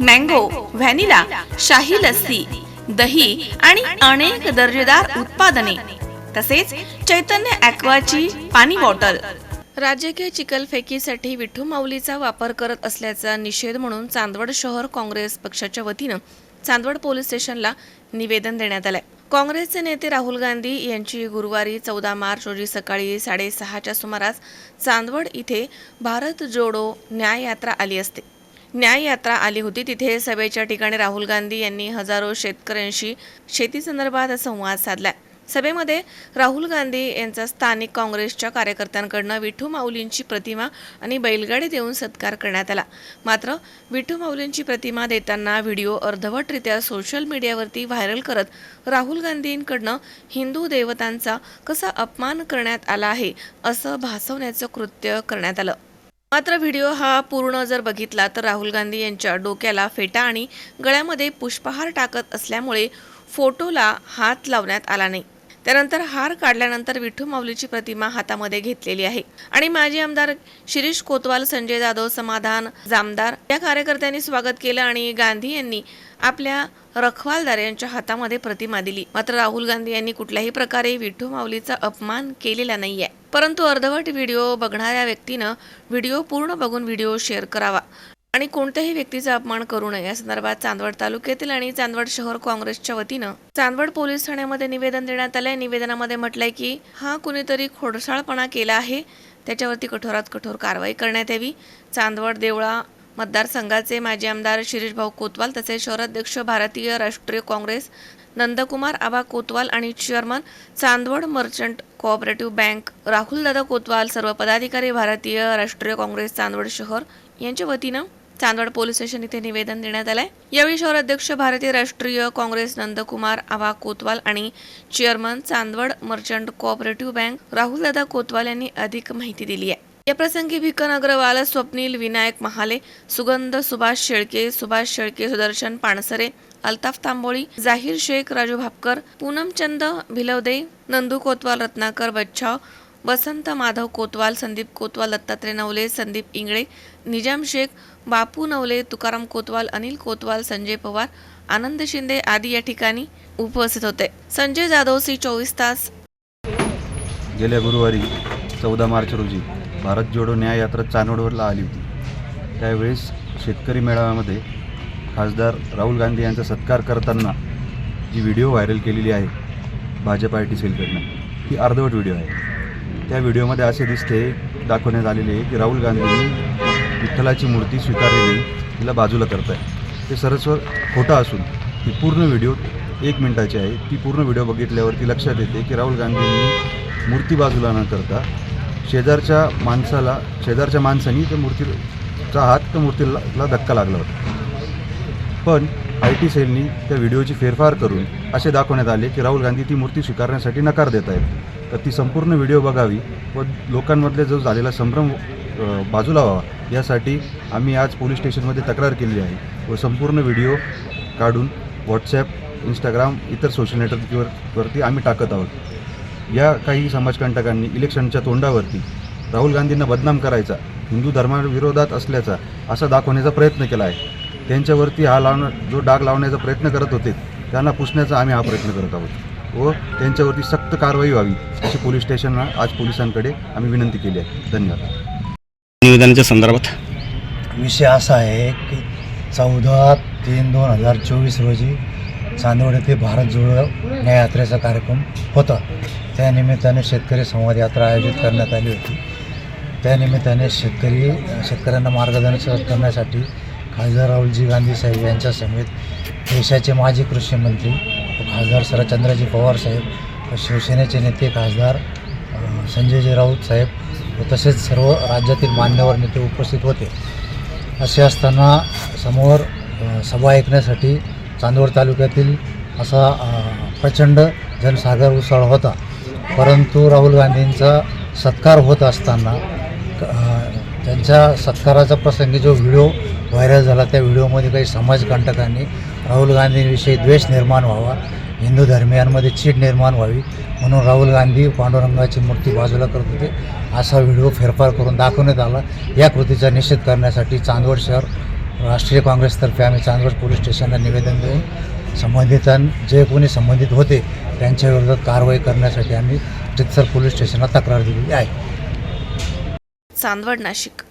Mango vanilla शाही लस्सी दही आणि अनेक दर्जेदार उत्पादने तसेच चैतन्य ॲक्वाची पाणी बॉटल. राजकीय चिकलफेकीसाठी विठू माऊलीचा वापर करत असल्याचा निषेध म्हणून चांदवड शहर काँग्रेस पक्षाच्या वतीनं चांदवड पोलीस स्टेशनला निवेदन देण्यात आलंय. काँग्रेसचे नेते राहुल गांधी यांची गुरुवारी चौदा मार्च रोजी सकाळी साडेसहाच्या सुमारास चांदवड इथे भारत जोडो न्याय यात्रा आली असते. न्याय यात्रा आली होती. तिथे सभेच्या ठिकाणी राहुल गांधी यांनी हजारो शेतकऱ्यांशी शेतीसंदर्भात संवाद साधला सभेमध्ये राहुल गांधी यांचा स्थानिक काँग्रेसच्या कार्यकर्त्यांकडनं विठू माऊलींची प्रतिमा आणि बैलगाडी देऊन सत्कार करण्यात आला. मात्र विठू माऊलींची प्रतिमा देताना व्हिडिओ अर्धवटरित्या सोशल मीडियावरती व्हायरल करत राहुल गांधींकडनं हिंदू देवतांचा कसा अपमान करण्यात आला आहे असं भासवण्याचं कृत्य करण्यात आलं. मात्र व्हिडिओ हा पूर्ण जर बघितला तर राहुल गांधी यांच्या डोक्याला फेटा आणि गळ्यामध्ये पुष्पहार टाकत असल्यामुळे फोटोला हात लावण्यात आला नाही. त्यानंतर हार काढल्यानंतर विठू माऊलीची प्रतिमा हातामध्ये घेतलेली आहे. आणि माजी आमदार शिरीष कोतवाल संजय जाधव समाधान जामदार या कार्यकर्त्यांनी स्वागत केलं आणि गांधी यांनी आपल्या रखवालदार यांच्या हातामध्ये प्रतिमा दिली. मात्र राहुल गांधी यांनी कुठल्याही प्रकारे विठू माऊलीचा अपमान केलेला नाहीये. परंतु अर्धवट व्हिडिओ बघणाऱ्या व्यक्तीनं व्हिडिओ पूर्ण बघून व्हिडिओ शेअर करावा आणि कोणत्याही व्यक्तीचा अपमान करू नये. या संदर्भात चांदवड तालुक्यातील आणि चांदवड शहर काँग्रेसच्या वतीनं चांदवड पोलीस ठाण्यामध्ये निवेदन देण्यात आलंय. निवेदनामध्ये म्हटलंय की हा कुणीतरी खोडसाळपणा केला आहे. त्याच्यावरती कठोरात कठोर कारवाई करण्यात यावी. चांदवड देवळा मतदारसंघाचे माजी आमदार शिरीष भाऊ कोतवाल तसेच शहराध्यक्ष भारतीय राष्ट्रीय काँग्रेस नंदकुमार आबा कोतवाल आणि chairman Chandwad merchant cooperative bank राहुलदादा Kotwal सर्व पदाधिकारी भारतीय राष्ट्रीय काँग्रेस चांदवड शहर यांच्या वतीनं चांदवड पोलीस स्टेशन इथे निवेदन देण्यात आलंय. यावेळी शहराध्यक्ष भारतीय राष्ट्रीय काँग्रेस नंदकुमार आवा कोतवाल आणि chairman Chandwad merchant cooperative bank राहुलदादा Kotwal यांनी अधिक माहिती दिली आहे. या प्रसंगी भिकन अग्रवाल स्वप्नील विनायक महाले सुगंध सुभाष शेळके सुभाष शेळके सुदर्शन पाणसरे अल्ताफ तांबोळी जाहीर शेख राजू भापकर पूनमचंद भिलवदे नंदू कोतवाल रत्नाकर बच्छाव वसंत माधव कोतवाल संदीप कोतवाल दत्तात्रय नवले संदीप इंगळे निजाम शेख बापू नवले तुकाराम कोतवाल अनिल कोतवाल संजय पवार आनंद शिंदे आदी या ठिकाणी उपस्थित होते. संजय जाधव सी चोवीस तास. गेल्या गुरुवारी चौदा मार्च रोजी भारत जोडो न्याय यात्रा चानोडवरला आली होती. त्यावेळेस शेतकरी मेळाव्यामध्ये खासदार राहुल गांधी यांचा सत्कार करताना जी व्हिडिओ व्हायरल केलेली आहे भाजप आय टी सेलकडनं ती अर्धवट व्हिडिओ आहे. त्या व्हिडिओमध्ये असे दिसते दाखवण्यात आलेले आहे की राहुल गांधींनी विठ्ठलाची मूर्ती स्वीकारलेली तिला बाजूला करत आहे ते सरस्वर खोटं असून ती पूर्ण व्हिडिओ एक मिनिटाची आहे. ती पूर्ण व्हिडिओ बघितल्यावरती लक्षात येते की राहुल गांधींनी मूर्ती बाजूला न करता शेजारच्या माणसाला शेजारच्या माणसांनी त्या मूर्तीचा हात त्या मूर्तीला धक्का लागला होता. पण आय टी सेलनी त्या व्हिडिओची फेरफार करून असे दाखवण्यात आले की राहुल गांधी ती मूर्ती स्वीकारण्यासाठी नकार देत आहेत. तर ती संपूर्ण व्हिडिओ बघावी व लोकांमधले जो झालेला संभ्रम बाजूला व्हावा यासाठी आम्ही आज पोलीस स्टेशनमध्ये तक्रार केली आहे व संपूर्ण व्हिडिओ काढून व्हॉट्सॲप इंस्टाग्राम इतर सोशल नेटवर्कवर वरती आम्ही टाकत आहोत. या काही समाजकंटकांनी इलेक्शनच्या तोंडावरती राहुल गांधींना बदनाम करायचा हिंदू धर्माविरोधात असल्याचा असा दाखवण्याचा प्रयत्न केला आहे. त्यांच्यावरती हा लावणं जो डाग लावण्याचा प्रयत्न करत होते त्यांना पुसण्याचा आम्ही हा प्रयत्न करत आहोत. व त्यांच्यावरती सक्त कारवाई व्हावी अशी पोलीस स्टेशनला आज पोलिसांकडे आम्ही विनंती केली आहे. धन्यवाद. निवेदनाच्या संदर्भात? विषय असा आहे की चौदा तीन दोन हजार चोवीस रोजी चांदवड येथे भारत जोडो न्याय यात्रेचा कार्यक्रम होता. त्यानिमित्ताने शेतकरी संवाद यात्रा आयोजित करण्यात आली होती. त्यानिमित्ताने शेतकरी शेतकऱ्यांना मार्गदर्शन करण्यासाठी खासदार राहुलजी गांधी साहेब यांच्या समेत देशाचे माजी कृषी मंत्री खासदार शरदचंद्रजी पवार साहेब व शिवसेनेचे नेते खासदार संजयजी राऊत साहेब व तसेच सर्व राज्यातील मान्यवर नेते उपस्थित होते. असे असताना समोर सभा ऐकण्यासाठी चांदवड तालुक्यातील असा प्रचंड जनसागर उसळ होता. परंतु राहुल गांधींचा सत्कार होत असताना क- त्यांच्या सत्काराचा प्रसंगी जो व्हिडिओ व्हायरल झाला त्या व्हिडिओमध्ये काही समाजकंटकांनी राहुल गांधींविषयी द्वेष निर्माण व्हावा हिंदू धर्मियांमध्ये चीड निर्माण व्हावी म्हणून राहुल गांधी पांडुरंगाची मूर्ती बाजूला करत होते. असा व्हिडिओ फेरफार करून दाखवण्यात आला. या कृतीचा निषेध करण्यासाठी चांदवड शहर राष्ट्रीय काँग्रेसतर्फे आम्ही चांदवड पोलीस स्टेशनला निवेदन देऊन संबंधितां जे कोणी संबंधित होते त्यांच्या विरोधात कारवाई करण्यासाठी आम्ही रितसर पोलीस स्टेशनला तक्रार दिलेली आहे. चांदवड नाशिक.